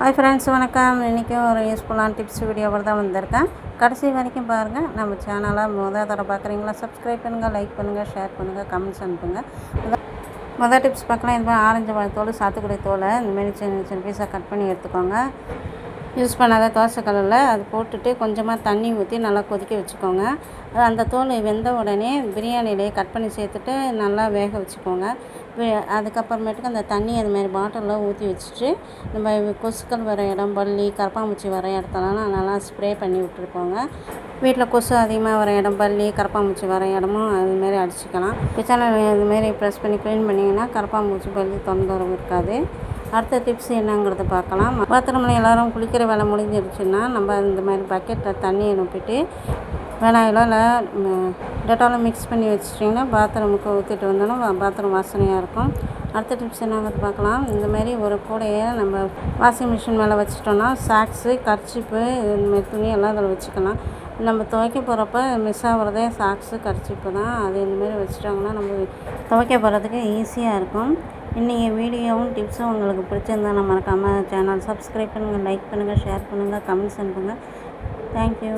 Hi friends வணக்கம். இன்றைக்கும் ஒரு யூஸ்ஃபுல்லான டிப்ஸ் வீடியோவில் தான் வந்திருக்கேன். கடைசி வரைக்கும் பாருங்கள் நம்ம சேனலை முதல் தடவை பார்க்குறீங்களா? சப்ஸ்கிரைப் பண்ணுங்கள் லைக் பண்ணுங்கள் ஷேர் பண்ணுங்கள் கமெண்ட்ஸ் அனுப்புங்க. முதல் டிப்ஸ் பார்க்கலாம். இது மாதிரி ஆரஞ்சு பழத்தோல் சாத்துக்குடி தோலை இந்தமாரி சின்ன சின்ன பீஸாக கட் பண்ணி எடுத்துக்கோங்க. யூஸ் பண்ணாத தோசைக்கல்லில் அது போட்டுட்டு கொஞ்சமாக தண்ணி ஊற்றி நல்லா கொதிக்க வச்சுக்கோங்க. அது அந்த தோல் வெந்த உடனே பிரியாணியிலே கட் பண்ணி சேர்த்துட்டு நல்லா வேக வச்சுக்கோங்க. அதுக்கப்புறமேட்டுக்கு அந்த தண்ணி அதுமாரி பாட்டிலில் ஊற்றி வச்சுட்டு நம்ம கொசுக்கள் வர இடம் பள்ளி கரப்பாம்பூச்சி வர இடத்துலலாம் நல்லா ஸ்ப்ரே பண்ணி விட்டுருக்கோங்க. வீட்டில் கொசு அதிகமாக வர இடம் பள்ளி கரப்பாம்பூச்சி வர இடமும் அதுமாரி அடிச்சுக்கலாம். கிச்சனை இதுமாரி ப்ரெஸ் பண்ணி க்ளீன் பண்ணிங்கன்னா கரப்பாம்பூச்சி பள்ளி தொந்தரவு இருக்காது. அடுத்த டிப்ஸ் என்னங்கிறத பார்க்கலாம். பாத்ரூமில் எல்லோரும் குளிக்கிற வேலை முடிஞ்சிருச்சுன்னா நம்ம இந்த மாதிரி பக்கெட்டில் தண்ணி அனுப்பிட்டு வெனாயிலோ இல்லை டெட்டாலை மிக்ஸ் பண்ணி வச்சிட்டிங்கன்னா பாத்ரூமுக்கு ஊற்றிட்டு வந்தோன்னா பாத்ரூம் வாசனையாக இருக்கும். அடுத்த டிப்ஸ் என்னங்கிறது பார்க்கலாம். இந்த மாதிரி ஒரு கூடையை நம்ம வாஷிங் மிஷின் மேலே வச்சுட்டோன்னா சாக்ஸு கர்ச்சிப்பு இந்த மாதிரி துணி எல்லாம் அதில் வச்சுக்கலாம். நம்ம துவைக்க போகிறப்ப மிஸ் ஆகிறதே சாக்ஸு கர்ச்சிப்பு தான். அது இந்தமாரி வச்சுட்டாங்கன்னா நம்ம துவைக்க போகிறதுக்கு ஈஸியாக இருக்கும். இன்றைக்கி வீடியோவும் டிப்ஸும் உங்களுக்கு பிடிச்சிருந்தா நம்ம மறக்காமல் சேனல் சப்ஸ்கிரைப் பண்ணுங்கள் லைக் பண்ணுங்கள் ஷேர் பண்ணுங்கள் கமெண்ட்ஸ் அனுப்புங்கள் தேங்க்யூ